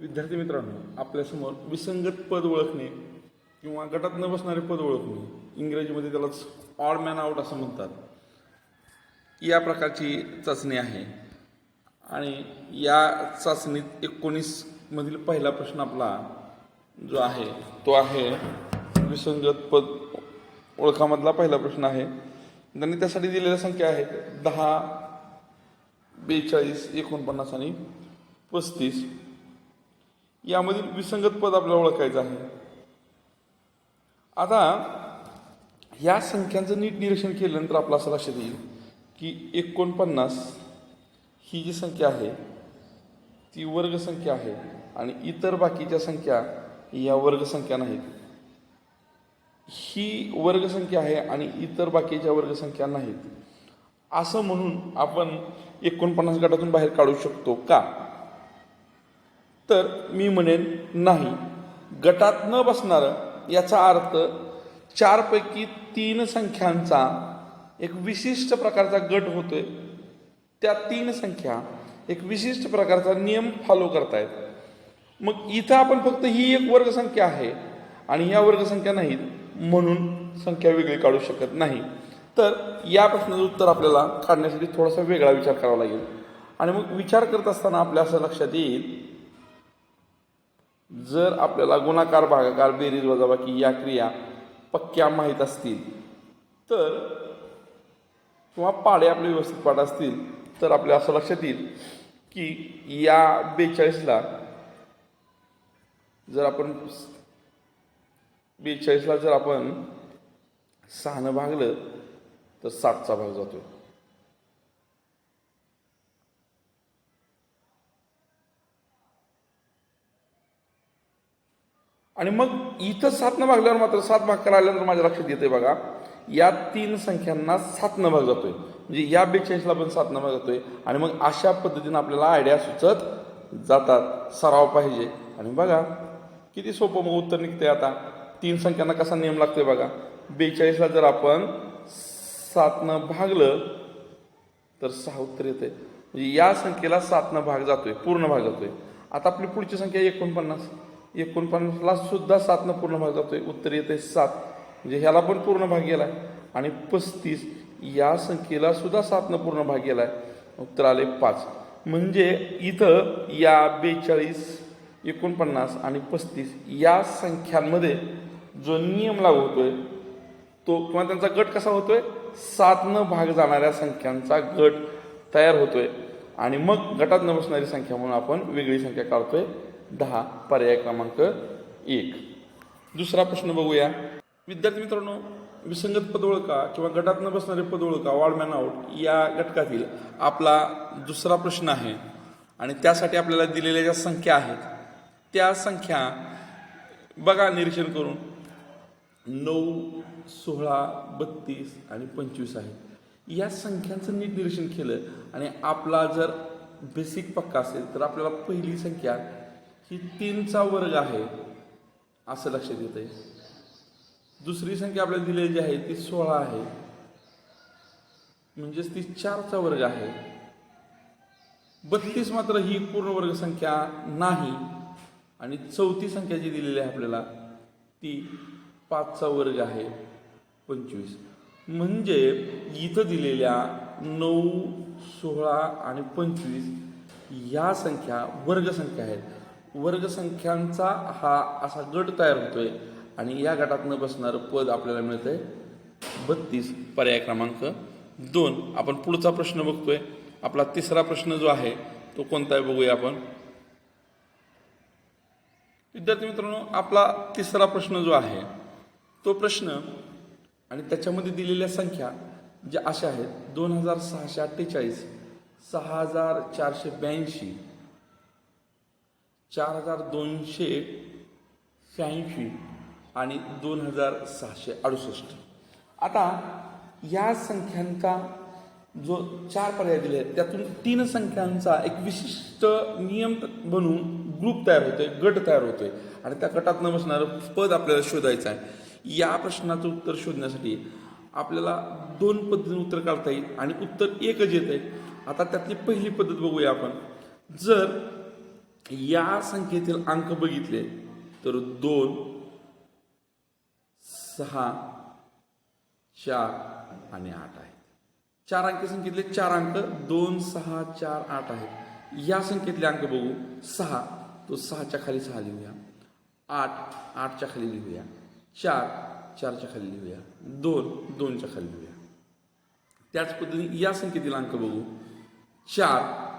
विद्यार्थी मित्रांनो आपल्यासमोर विसंगत पद ओळखणे किंवा गटात न बसणारे पद ओळखणे इंग्रजीमध्ये त्यालाच ऑड मॅन आउट असं म्हणतात. या प्रकारची चाचणी आहे. आणि या चाचणीत एकोणीसमधील पहिला प्रश्न आपला जो आहे तो आहे विसंगत पद ओळखामधला पहिला प्रश्न आहे. त्यांनी त्यासाठी दिलेल्या संख्या आहेत दहा बेचाळीस एकोणपन्नास आणि पस्तीस. यामधील विसंगत पद आपल्याला ओळखायचं आहे. आता या संख्यांचं नीट निरीक्षण केल्यानंतर आपलं असं लक्षात येईल की एकोणपन्नास ही जी संख्या आहे ती वर्गसंख्या आहे आणि इतर बाकीच्या संख्या या वर्गसंख्या नाहीत. ही वर्गसंख्या आहे आणि इतर बाकीच्या वर्गसंख्या नाहीत. असं म्हणून आपण एकोणपन्नास गटातून बाहेर काढू शकतो का? तर मी म्हणेन नाही. गटात न बसणारं याचा अर्थ चारपैकी तीन संख्यांचा एक विशिष्ट प्रकारचा गट होतो आहे त्या तीन संख्या एक विशिष्ट प्रकारचा नियम फॉलो करतायत. मग इथं आपण फक्त ही एक वर्गसंख्या आहे आणि या वर्गसंख्या नाहीत म्हणून संख्या वेगळी काढू शकत नाही. तर या प्रश्नाचं उत्तर आपल्याला काढण्यासाठी थोडासा वेगळा विचार करावा लागेल. आणि मग विचार करत असताना आपल्या असं लक्षात येईल जर आपल्याला गुणाकार भागाकार बेरीज वजाबाकी या क्रिया पक्क्या माहीत असतील तर किंवा पाडे आपले व्यवस्थित पाठ असतील तर आपल्या असं लक्षात येईल की या बेचाळीसला जर आपण बेचाळीसला जर आपण सहानं भागलं तर सातचा भाग जातो आणि मग इथं सातनं भागल्यावर मात्र सात भाग करायल्यानंतर माझ्या लक्षात येते बघा या तीन संख्यांना सातनं भाग जातोय. म्हणजे या बेचाळीसला पण सातनं भाग जातोय. आणि मग अशा पद्धतीनं आपल्याला आयडिया सुचत जातात. सराव पाहिजे. आणि बघा किती सोपं मग उत्तर निघतंय आता. तीन संख्यांना कसा नियम लागतोय बघा. बेचाळीसला जर आपण सातनं भागलं तर सहा उत्तर येते म्हणजे या संख्येला सातनं भाग जातोय. पूर्ण भाग जातोय. आता आपली पुढची संख्या एकोणपन्नास. एकोणपन्नासला सुद्धा सातनं पूर्ण भाग जातो आहे उत्तर येते सात. म्हणजे ह्याला पण पूर्ण भाग गेला आहे आणि पस्तीस या संख्येला सुद्धा सातनं पूर्ण भाग गेला आहे उत्तर आले पाच. म्हणजे इथं या बेचाळीस एकोणपन्नास आणि पस्तीस या संख्यांमध्ये जो नियम लागू होतोय तो किंवा त्यांचा गट कसा होतोय? सातनं भाग जाणाऱ्या संख्यांचा गट तयार होतोय. आणि मग गटात न बसणारी संख्या म्हणून आपण वेगळी संख्या काढतोय. दहा पर्याय क्रमांक एक. दुसरा प्रश्न बघूया. विद्यार्थी मित्रांनो विसंगत पद ओळखा किंवा गटात न बसणारे पद ओळखा वॉर्ड मॅन आउट या घटकातील आपला दुसरा प्रश्न आहे. आणि त्यासाठी आपल्याला दिलेल्या ज्या संख्या आहेत त्या संख्या बघा निरीक्षण करून. नऊ सोळा बत्तीस आणि पंचवीस आहे. या संख्यांचं नीट निरीक्षण केलं आणि आपला जर बेसिक पक्का असेल तर आपल्याला पहिली संख्या ही तीनचा वर्ग आहे असं लक्षात येत आहे दुसरी संख्या आपल्याला दिलेली जी आहे ती सोळा आहे. म्हणजेच ती चारचा वर्ग आहे. बत्तीस मात्र ही पूर्ण वर्ग संख्या नाही. आणि चौथी संख्या जी दिलेली आहे आपल्याला ती पाचचा वर्ग आहे पंचवीस. म्हणजे इथं दिलेल्या नऊ सोळा आणि पंचवीस या संख्या वर्गसंख्या आहेत. वर्गसंख्यांचा हा असा गट तयार होतोय. आणि या गटात न बसणारं पद आपल्याला मिळतंय बत्तीस पर्याय क्रमांक दोन. आपण पुढचा प्रश्न बघतोय. आपला तिसरा प्रश्न जो आहे तो कोणता आहे बघूया आपण. विद्यार्थी मित्रांनो आपला तिसरा प्रश्न जो आहे तो प्रश्न आणि त्याच्यामध्ये दिलेल्या संख्या ज्या अशा आहेत दोन हजार सहाशे अठ्ठेचाळीस सहा हजार चारशे ब्याऐंशी चार हजार दोनशे शहाऐंशी आणि दोन हजार सहाशे अडुसष्ट. आता या संख्यांचा जो चार पर्याय दिले आहेत त्यातून तीन संख्यांचा एक विशिष्ट नियम बनवून ग्रुप तयार होतोय गट तयार होतोय. आणि त्या गटात न बसणारं पद आपल्याला शोधायचं आहे. या प्रश्नाचं उत्तर शोधण्यासाठी आपल्याला दोन पद्धतीने उत्तर काढता येईल आणि उत्तर एकच येत आहे आता त्यातली पहिली पद्धत बघूया आपण. जर या संख्येतील अंक बघितले तर दोन सहा चार आणि आठ आहेत. चार अंकी संख्येतले चार अंक दोन सहा चार आठ आहेत. या संख्येतले अंक बघू. सहा तो सहाच्या खाली सहा लिहूया. आठ आठच्या खाली लिहूया. चार चारच्या खाली लिहूया. दोन दोनच्या खाली लिहूया. त्याच पद्धतीने या संख्येतील अंक बघू. चार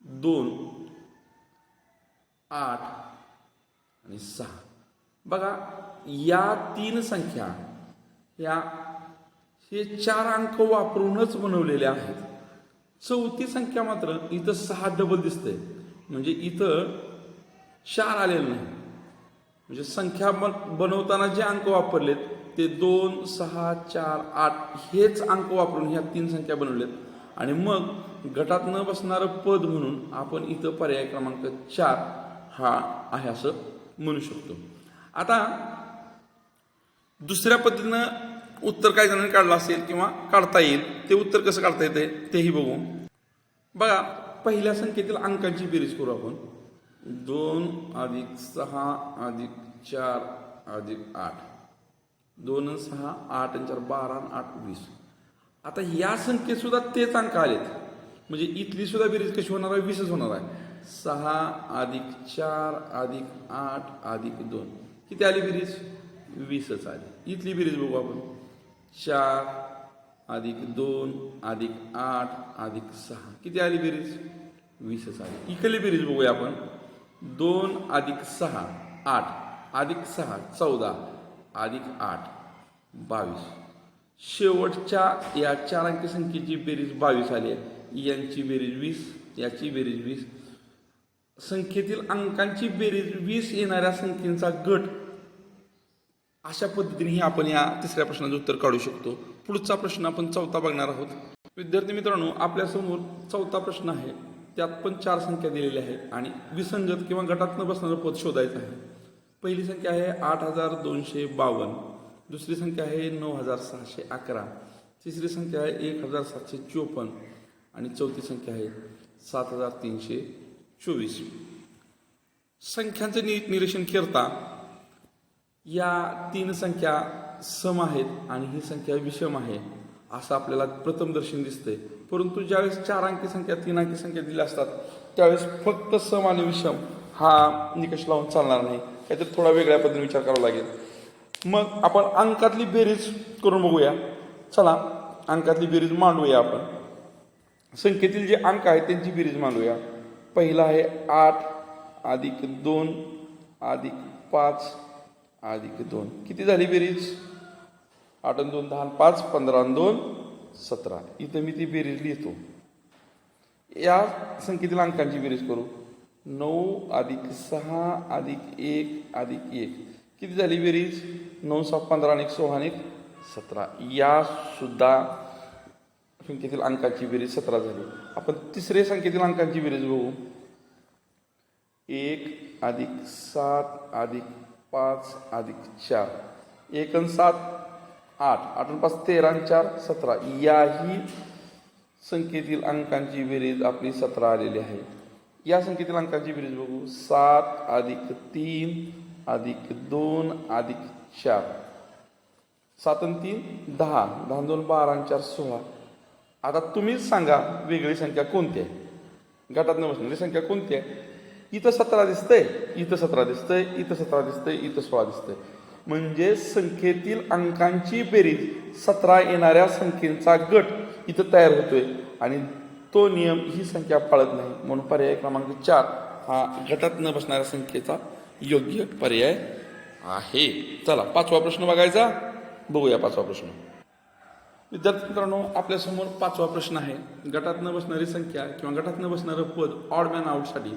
दोन आठ आणि सहा. बघा या तीन संख्या या हे चार अंक वापरूनच बनवलेले आहेत. चौथी संख्या मात्र इथं सहा डबल दिसते म्हणजे इथं चार आलेलं नाही. म्हणजे संख्या बन- बनवताना जे अंक वापरलेत ते दोन सहा चार आठ हेच अंक वापरून ह्या तीन संख्या बनवलेत. आणि मग गटात न बसणारं पद म्हणून आपण इथं पर्याय क्रमांक चार हा आहे असं म्हणू शकतो. आता दुसऱ्या पद्धतीनं उत्तर काही जणांनी काढलं असेल किंवा काढता येईल ते उत्तर कसं काढता येते तेही बघू. बघा पहिल्या संख्येतील अंकांची बेरीज करू आपण. दोन अधिक सहा अधिक चार अधिक आठ. दोन सहा आठ आणि चार बारा आणि आठ वीस. आता या संख्येत सुद्धा तेच अंक आलेत. म्हणजे इथली सुद्धा बेरीज कशी होणार आहे? वीसच होणार आहे. सहा अधिक चार अधिक आठ अधिक दोन. किती आली बेरीज? वीसच आली. इथली बेरीज बघू आपण. चार अधिक दोन अधिक आठ अधिक सहा. किती आली बेरीज? वीसच आली. इकडली बेरीज बघूया आपण. दोन अधिक सहा आठ. अधिक सहा चौदा. अधिक आठ बावीस. शेवटच्या या चार अंकी संख्येची बेरीज बावीस आली आहे. यांची बेरीज वीस याची बेरीज वीस संख्येतील अंकांची बेरीज वीस येणाऱ्या संख्येचा गट. अशा पद्धतीने आपण या तिसऱ्या प्रश्नाचं उत्तर काढू शकतो. पुढचा प्रश्न आपण चौथा बघणार आहोत. विद्यार्थी मित्रांनो आपल्यासमोर चौथा प्रश्न आहे. त्यात पण चार संख्या दिलेल्या आहेत आणि विसंगत किंवा गटात न बसणारं पद शोधायचं आहे. पहिली संख्या आहे आठ हजार दोनशे बावन्न. दुसरी संख्या आहे नऊ हजार सहाशे अकरा. तिसरी संख्या आहे एक हजार सातशे चोपन्न. आणि चौथी संख्या आहे सात हजार तीनशे चोवीस. संख्यांचं नि निरीक्षण करता या तीन संख्या सम आहेत आणि ही संख्या विषम आहे असं आपल्याला प्रथम दर्शन दिसतंय. परंतु ज्यावेळेस चार अंकी संख्या तीन अंकी संख्या दिल्या असतात त्यावेळेस फक्त सम आणि विषम हा निकष लावून चालणार नाही. काहीतरी थोडा वेगळ्या पद्धतीने विचार करावा लागेल. मग आपण अंकातली बेरीज करून बघूया. चला अंकातली बेरीज मांडूया आपण. संख्येतील जे अंक आहेत त्यांची बेरीज मांडूया. पहिला आहे आठ अधिक दोन अधिक पाच अधिक दोन. किती झाली बेरीज? आठ आणि दोन दहा आणि पाच पंधरा दोन सतरा. इथं मी ती बेरीज लिहितो. या संख्येतील अंकांची बेरीज करू. नऊ अधिक सहा अधिक एक अधिक एक. किती झाली बेरीज? नऊ सहा पंधरा आणि एक सोळा आणि सतरा. या सुद्धा संख्येतील अंकांची बेरीज सतरा झाली. आपण तिसऱ्या संख्येतील अंकांची बेरीज बघू. एक अधिक सात अधिक पाच अधिक चार. एक आणि सात आठ. आठ पाच तेरा चार सतरा. याही संख्येतील अंकांची बेरीज आपली सतरा आलेली आहे. या संख्येतील अंकांची बेरीज बघू. सात अधिक तीन अधिक दोन अधिक चार. सात आणि तीन दहा. दहा दोन बारा चार सोळा. आता तुम्हीच सांगा वेगळी संख्या कोणती आहे? गटात बसणारी संख्या कोणती आहे? इथं सतरा दिसतंय इथं सतरा दिसतंय इथं सतरा दिसतंय इथं सोळा दिसतंय. म्हणजे संख्येतील अंकांची बेरीज सतरा येणाऱ्या संख्येचा गट इथं तयार होतोय. आणि तो नियम ही संख्या पाळत नाही. म्हणून पर्याय क्रमांक चार हा गटात न बसणाऱ्या संख्येचा योग्य पर्याय आहे. चला पाचवा प्रश्न बघायचा. बघूया पाचवा प्रश्न. विद्यार्थी मित्रांनो आपल्यासमोर पाचवा प्रश्न आहे. गटात न बसणारी संख्या किंवा गटात न बसणारं पद ऑड मॅन आउटसाठी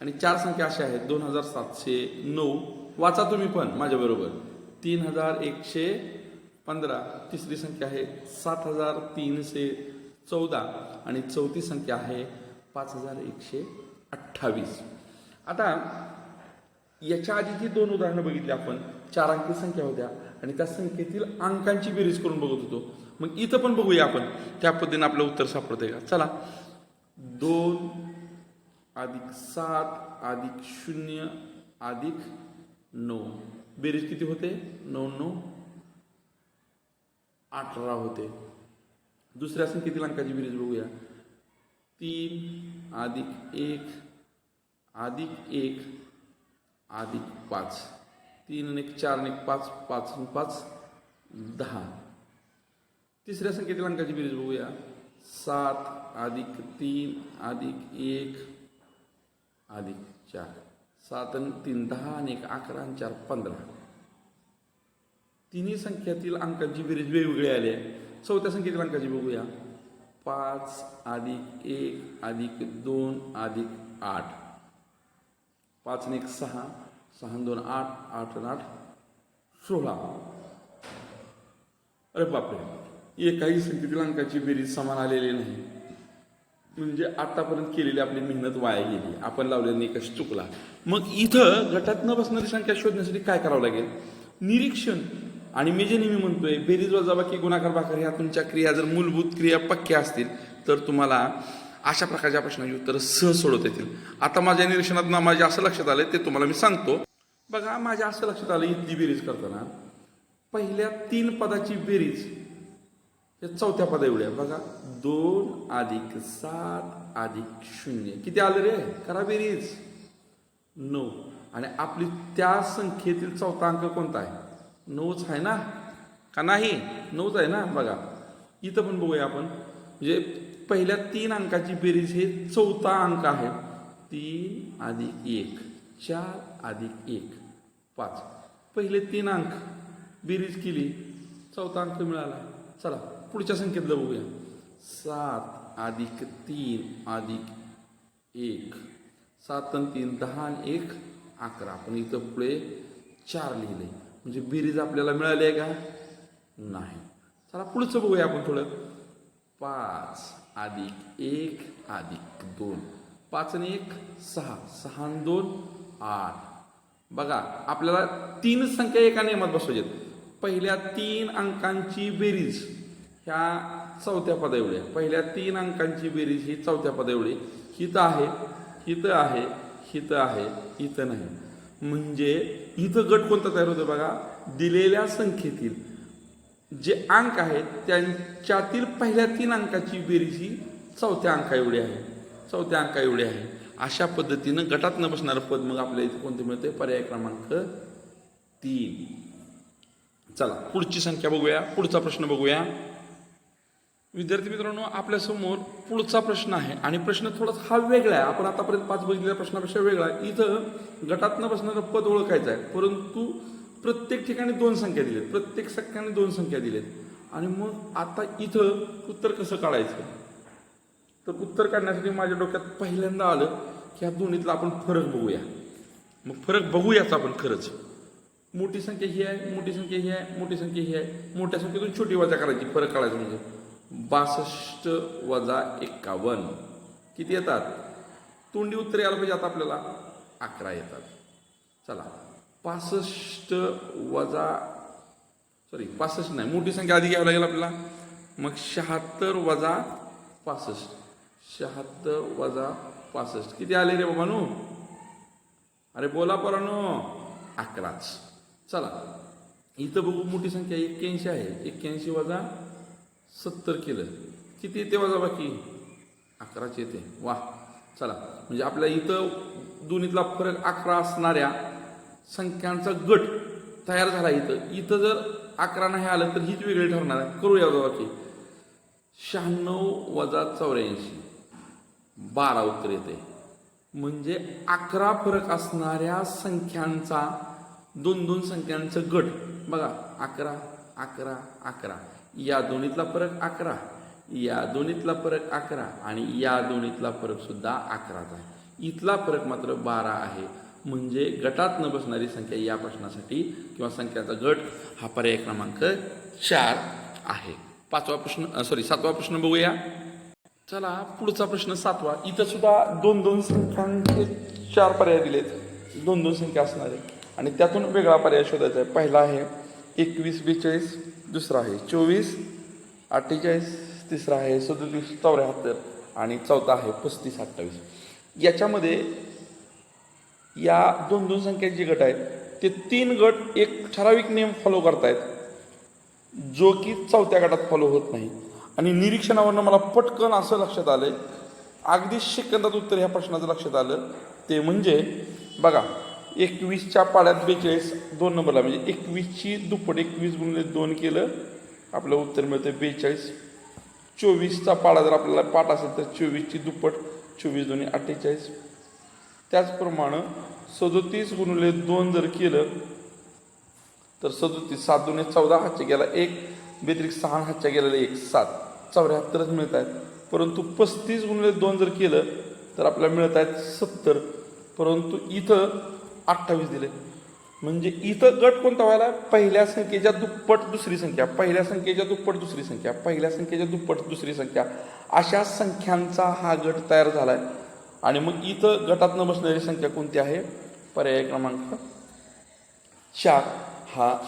आणि चार संख्या अशा आहेत दोन हजार सातशे नऊ. वाचा तुम्ही पण माझ्याबरोबर तीन हजार एकशे पंधरा. तिसरी संख्या आहे सात हजार तीनशे चौदा. आणि चौथी संख्या आहे पाच हजार एकशे अठ्ठावीस. आता याच्या आधी जी दोन उदाहरणं बघितली आपण चार अंकी संख्या होत्या. आणि त्या संख्येतील अंकांची बेरीज करून बघत होतो. मग इथं पण बघूया आपण. त्या पद्धतीने आपलं उत्तर सापडतंय का? चला. दोन अधिक सात अधिक शून्य अधिक नऊ. बेरीज किती होते? नऊ नऊ. अठरा होते. दुसऱ्या किती अंकाची बेरीज बघूया? तीन अधिक एक अधिक एक अधिक पाच. तीन एक चार एक पाच पाच पाच दहा. तिसऱ्या संख्येतील अंकाची बेरीज बघूया. सात अधिक तीन अधिक एक अधिक चार. सात आणि तीन दहा आणि एक अकरा आणि चार पंधरा. तिन्ही संख्यातील अंकांची बेरीज वेगवेगळी आली आहे. चौथ्या संख्येतील अंकाची बघूया. पाच अधिक एक अधिक दोन अधिक आठ. पाच आणि एक सहा. सहा दोन आठ आठ आणि आठ सोळा. अरे बापरे. एकाही संख्येतील अंकाची बेरीज समान आलेली नाही. म्हणजे आतापर्यंत केलेली आपली मेहनत वाया गेली. आपण लावलेला निकष चुकला. मग इथं गटात न बसणारी संख्या शोधण्यासाठी काय करावं लागेल? निरीक्षण. आणि मी जे नेहमी म्हणतोय बेरीज वजाबाकी गुणाकार भाकर ह्या तुमच्या क्रिया जर मूलभूत क्रिया पक्क्या असतील तर तुम्हाला अशा प्रकारच्या प्रश्नाची उत्तरं सहज सोडवता येतील. आता माझ्या निरीक्षणात ना माझ्या असं लक्षात आलं ते तुम्हाला मी सांगतो. बघा माझ्या असं लक्षात आलं इथली बेरीज करताना. पहिल्या तीन पदाची बेरीज. हे चौथ्या पदा एवढ्या बघा दोन अधिक सात अधिक शून्य. किती आलं रे? करा बेरीज. नऊ. आणि आपली त्या संख्येतील चौथा अंक कोणता आहे? नऊच आहे ना? का नाही? नऊच आहे ना? बघा. इथं पण बघूया आपण. म्हणजे पहिल्या तीन अंकाची बेरीज हे चौथा अंक आहे. तीन अधिक एक. चार अधिक एक. पाच. पहिले तीन अंक. बेरीज केली. चौथा अंक मिळाला. चला. पुढच्या संख्येतलं बघूया. सात अधिक तीन अधिक एक. सात आणि तीन दहा आणि एक अकरा. पण इथं पुढे चार लिहिले. म्हणजे बेरीज आपल्याला मिळाली आहे का? नाही. चला पुढचं बघूया आपण थोडं. पाच अधिक एक अधिक दोन. पाच आणि एक सहा. सहा आणि दोन आठ. बघा आपल्याला तीन संख्या एका नियमात बसवायच्यात पहिल्या तीन अंकांची बेरीज. ह्या चौथ्या पदा एवढ्या पहिल्या तीन अंकांची बेरीज ही चौथ्या पदा एवढी हिथं आहे हिथं आहे हिथं आहे इथं नाही. म्हणजे इथं गट कोणता तयार होतो बघा? दिलेल्या संख्येतील. जे अंक आहेत त्यांच्यातील पहिल्या तीन अंकाची बेरीज ही चौथ्या अंका एवढी आहे. चौथ्या अंका एवढी आहे. अशा पद्धतीनं गटात न बसणारं पद मग आपल्याला इथे कोणते मिळते? पर्याय क्रमांक तीन. चला पुढची संख्या बघूया. पुढचा प्रश्न बघूया. विद्यार्थी मित्रांनो आपल्यासमोर पुढचा प्रश्न आहे. आणि प्रश्न थोडासा हा वेगळा आहे. आपण आतापर्यंत पाच बघितलेल्या प्रश्नापेक्षा वेगळा आहे. इथं गटातनं बसणारं पद ओळखायचं आहे. परंतु प्रत्येक ठिकाणी दोन संख्या दिलेत. प्रत्येक संख्याने दोन संख्या दिलेत. आणि मग आता इथं उत्तर कसं काढायचं? तर उत्तर काढण्यासाठी माझ्या डोक्यात पहिल्यांदा आलं की ह्या दोन्हीतला आपण फरक बघूया. मग फरक बघूयाच आपण खरंच. मोठी संख्या ही आहे मोठी संख्या ही आहे मोठी संख्या ही आहे. मोठ्या संख्येतून छोटी वजा करायची. फरक काढायचा म्हणजे. बासष्ट वजा एक्कावन्न किती येतात? तोंडी उत्तरे यायला पाहिजे आता आपल्याला. अकरा येतात. चला. पासष्ट वजा सॉरी पासष्ट नाही मोठी संख्या आधी घ्यावी लागेल आपल्याला. मग शहात्तर वजा पासष्ट शहात्तर वजा पासष्ट किती आले रे बाबा नो अरे बोला परानो. अकराच. चला. इथं बघू मोठी संख्या एक्क्याऐंशी आहे. एक्क्याऐंशी वजा सत्तर केलं. किती येते वजा बाकी? अकराच येते. वा चला. म्हणजे आपल्या इथं दोन्हीतला फरक अकरा असणाऱ्या संख्यांचा गट तयार झाला इथं. इथं जर अकरा नाही आलं तर हीच वेगळी ठरणार आहे. करूया वजा बाकी शहाण्णव वजा चौऱ्याऐंशी. बारा उत्तर येते. म्हणजे अकरा फरक असणाऱ्या संख्यांचा दोन दोन संख्यांचं गट. बघा अकरा अकरा अकरा. या दोन्हीतला फरक अकरा. या दोन्हीतला फरक अकरा आणि या दोन्हीतला फरकसुद्धा अकराच आहे. इथला फरक मात्र बारा आहे. म्हणजे गटात न बसणारी संख्या या प्रश्नासाठी किंवा संख्याचा गट हा पर्याय क्रमांक चार आहे. पाचवा प्रश्न सॉरी सातवा प्रश्न बघूया. चला पुढचा प्रश्न सातवा. इथं सुद्धा दोन दोन संख्यांचे चार पर्याय दिलेत. दोन दोन संख्या असणारे. आणि त्यातून वेगळा पर्याय शोधायचा आहे. पहिला आहे एकवीस बेचाळीस दुसरा आहे चोवीस अठ्ठेचाळीस तिसरा आहे सदतीस चौऱ्याहत्तर आणि चौथा आहे पस्तीस अठ्ठावीस. याच्यामध्ये या दोन दोन संख्येचे जे गट आहेत ते तीन गट एक ठराविक नियम फॉलो करतायत जो की चौथ्या गटात फॉलो होत नाही. आणि निरीक्षणावरनं मला पटकन असं लक्षात आलं अगदी सेकंदात उत्तर ह्या प्रश्नाचं लक्षात आलं ते म्हणजे बघा एकवीसच्या पाड्यात बेचाळीस दोन नंबरला. म्हणजे एकवीसची दुप्पट एकवीस गुणले दोन केलं आपलं उत्तर मिळतं बेचाळीस. चोवीसचा पाडा जर आपल्याला पाठ असेल तर चोवीसची दुप्पट चोवीस दोन्ही अठ्ठेचाळीस. त्याचप्रमाणे सदोतीस गुणले दोन जर केलं तर सदोतीस सात दोन्ही चौदा हातच्या गेला एक. व्यतिरिक्त सहा हातच्या गेलेला एक सात. चौऱ्याहत्तरच मिळत आहेत परंतु पस्तीस गुणले दोन जर केलं तर आपल्याला मिळत आहेत सत्तर. परंतु इथं अठ्ठावीस दिले. म्हणजे इथं गट कोणता व्हायला? पहिल्या संख्येच्या दुप्पट दुसरी संख्या पहिल्या संख्येच्या दुप्पट दुसरी संख्या पहिल्या संख्येच्या दुप्पट दुसरी संख्या. अशा संख्यांचा हा गट तयार झाला आहे आणि मग इथं गटात न बसणारी संख्या कोणती आहे? पर्याय क्रमांक चार. हा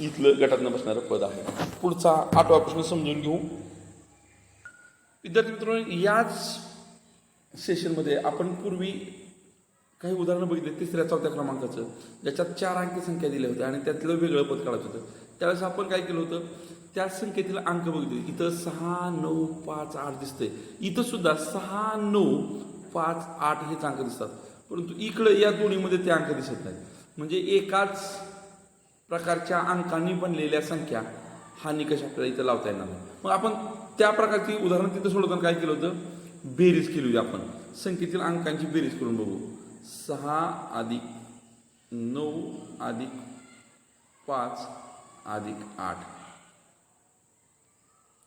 इथलं गटात न बसणारं पद आहे. पुढचा आठवा प्रश्न समजून घेऊ. विद्यार्थी मित्रांनो याच सेशनमध्ये आपण पूर्वी काही उदाहरणं बघितली तिसऱ्या चौथ्या क्रमांकाचं. ज्याच्यात चार अंकी संख्या दिल्या होत्या आणि त्यातलं वेगळं पद काढायचं होतं. त्यावेळेस आपण काय केलं होतं? त्या संख्येतील अंक बघितले. इथं सहा नऊ पाच आठ दिसतंय. इथं सुद्धा सहा नऊ पाच आठ हेच अंक दिसतात. परंतु इकडं या दोन्हीमध्ये ते अंक दिसत नाहीत. म्हणजे एकाच प्रकारच्या अंकांनी बनलेल्या संख्या हा निकष आपल्याला इथं लावता येणार नाही. मग आपण त्या प्रकारची उदाहरण तिथं सोडवताना काय केलं होतं? बेरीज केली होती आपण. संख्येतील अंकांची बेरीज करून बघू. सहा अधिक नऊ अधिक पाच अधिक आठ.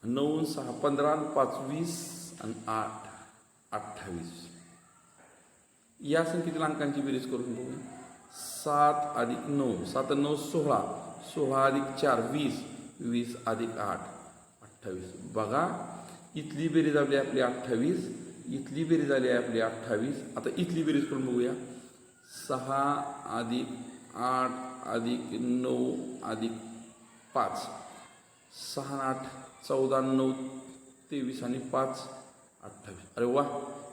नऊ सहा पंधरा पाच वीस आणि आठ अठ्ठावीस. या संख्येतील अंकांची बेरीज करून बघू सात अधिक नऊ सात नऊ सोळा. सोळा अधिक चार वीस. वीस अधिक आठ अठ्ठावीस. बघा इथली बेरीज आपली आपली अठ्ठावीस. इथली बेरीज आली आहे आपली अठ्ठावीस. आता इथली बेरीज करून बघूया. सहा अधिक आठ अधिक नऊ अधिक पाच. सहा आठ चौदा नऊ तेवीस आणि पाच अठ्ठावीस. अरे वा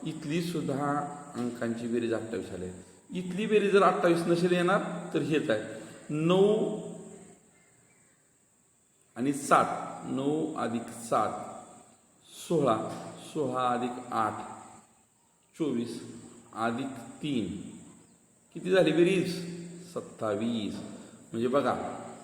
इथली सुद्धा अंकांची बेरीज अठ्ठावीस आली आहे. इथली बेरीज जर अठ्ठावीस नसेल येणार तर हेच आहे. नऊ आणि सात. नऊ अधिक सात सोळा. सोळा अधिक आठ. चोवीस. अधिक तीन. किती झाली बेरीज सत्तावीस. म्हणजे बघा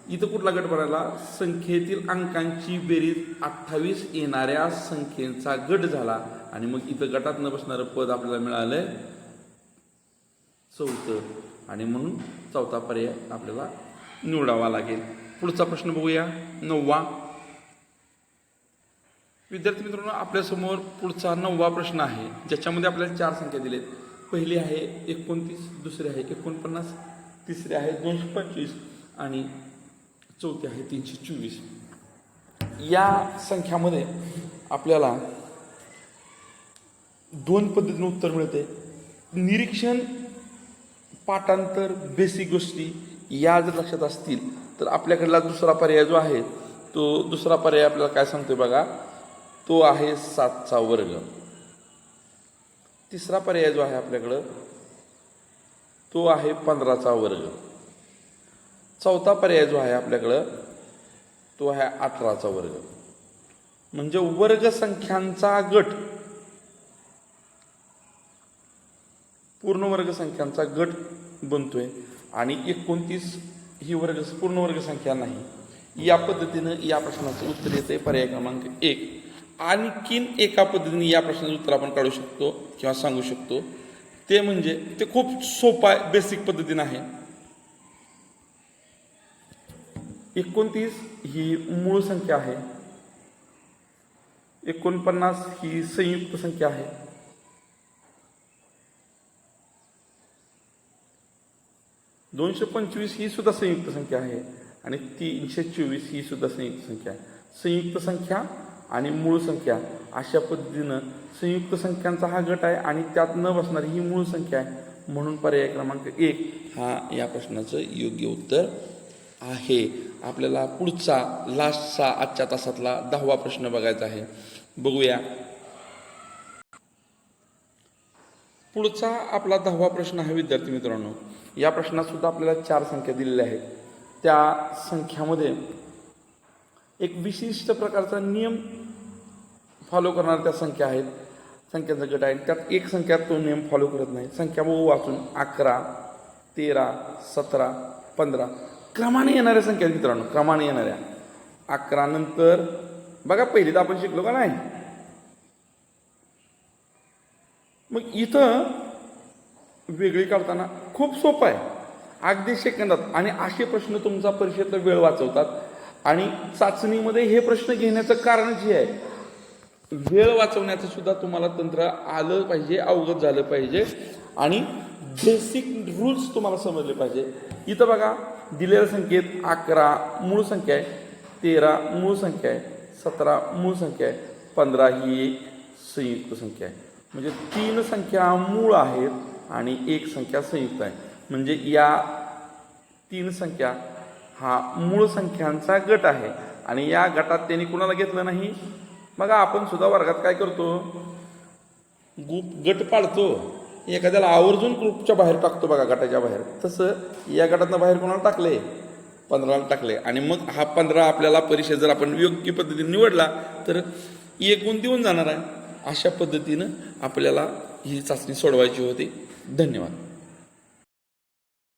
इथं कुठला गट भरायला? संख्येतील अंकांची बेरीज अठ्ठावीस येणाऱ्या संख्येचा गट झाला. आणि मग इथं गटात न बसणारं पद आपल्याला मिळालंय चौथं. आणि म्हणून चौथा पर्याय आपल्याला निवडावा लागेल. पुढचा प्रश्न बघूया. नववा. विद्यार्थी मित्रांनो आपल्यासमोर पुढचा नववा प्रश्न आहे ज्याच्यामध्ये आपल्याला चार संख्या दिलेत. पहिली आहे एकोणतीस दुसरी आहे एकोणपन्नास तिसरी आहे दोनशे पंचवीस आणि चौथी आहे तीनशे चोवीस. या संख्यामध्ये आपल्याला दोन पद्धतीने उत्तर मिळते. निरीक्षण पाठांतर बेसिक गोष्टी या जर लक्षात असतील तर आपल्याकडला दुसरा पर्याय जो आहे तो दुसरा पर्याय आपल्याला काय सांगतोय बघा? तो आहे सातचा वर्ग. तिसरा पर्याय जो आहे आपल्याकडं तो आहे पंधराचा वर्ग. चौथा पर्याय जो आहे आपल्याकडं तो आहे अठराचा वर्ग. म्हणजे वर्ग संख्यांचा गट. पूर्ण वर्ग संख्यांचा गट बनतोय आणि एकोणतीस ही वर्ग पूर्ण वर्ग संख्या नाही. या पद्धतीनं या प्रश्नाचं उत्तर येते पर्याय क्रमांक एक. आणखीन एका पद्धतीने या प्रश्नाचं उत्तर आपण काढू शकतो किंवा सांगू शकतो. ते म्हणजे ते खूप सोपा बेसिक पद्धतीनं आहे. एकोणतीस ही मूळ संख्या आहे. एकोणपन्नास ही संयुक्त संख्या आहे. दोनशे पंचवीस ही सुद्धा संयुक्त संख्या आहे आणि तीनशे चोवीस ही सुद्धा संयुक्त संख्या आहे. संयुक्त संख्या आणि मूळ संख्या. अशा पद्धतीनं संयुक्त संख्यांचा हा गट आहे आणि त्यात न बसणारी ही मूळ संख्या आहे. म्हणून पर्याय क्रमांक एक हा या प्रश्नाचं योग्य उत्तर आहे. आपल्याला पुढचा लास्टचा आजच्या तासातला दहावा प्रश्न बघायचा आहे. बघूया. पुढचा आपला दहावा प्रश्न आहे विद्यार्थी मित्रांनो. या प्रश्नात सुद्धा आपल्याला चार संख्या दिलेल्या आहेत. त्या संख्यामध्ये एक विशिष्ट प्रकारचा नियम फॉलो करणाऱ्या त्या संख्या आहेत. संख्यांचा गट आहे त्यात एक संख्या तो नियम फॉलो करत नाही. संख्या बहु वाचून अकरा तेरा सतरा पंधरा क्रमाने येणाऱ्या संख्या आहेत मित्रांनो. क्रमाने येणाऱ्या. अकरा नंतर बघा पहिली तर आपण शिकलो का नाही? मग इथं वेगळी काढताना खूप सोपं आहे. अगदी सेकंदात आणि असे प्रश्न तुमचा परीक्षेतला वेळ वाचवतात. आणि चाचणीमध्ये हे प्रश्न घेण्याचं कारण जे आहे वेळ वाचवण्याचं सुद्धा तुम्हाला तंत्र आलं पाहिजे अवगत झालं पाहिजे. आणि बेसिक रूल्स तुम्हाला समजले पाहिजे. इथं बघा दिलेल्या संख्येत अकरा मूळ संख्या आहे तेरा मूळ संख्या आहे सतरा मूळ संख्या आहे पंधरा ही एक संयुक्त संख्या आहे. म्हणजे तीन संख्या मूळ आहेत आणि एक संख्या संयुक्त आहे. म्हणजे या तीन संख्या हा मूळ संख्यांचा गट आहे. आणि या गटात त्यांनी कुणाला घेतलं नाही? बघा आपण सुद्धा वर्गात काय करतो? ग्रुप गट पाळतो. एखाद्याला आवर्जून ग्रुपच्या बाहेर टाकतो बघा गटाच्या बाहेर. तसं या गटातनं बाहेर कोणाला टाकले? पंधराला टाकले. आणि मग हा पंधरा आपल्याला परिषद जर आपण योग्य पद्धतीने निवडला तर एक गुण देऊन जाणार आहे. अशा पद्धतीनं आपल्याला ही चाचणी सोडवायची होती. धन्यवाद.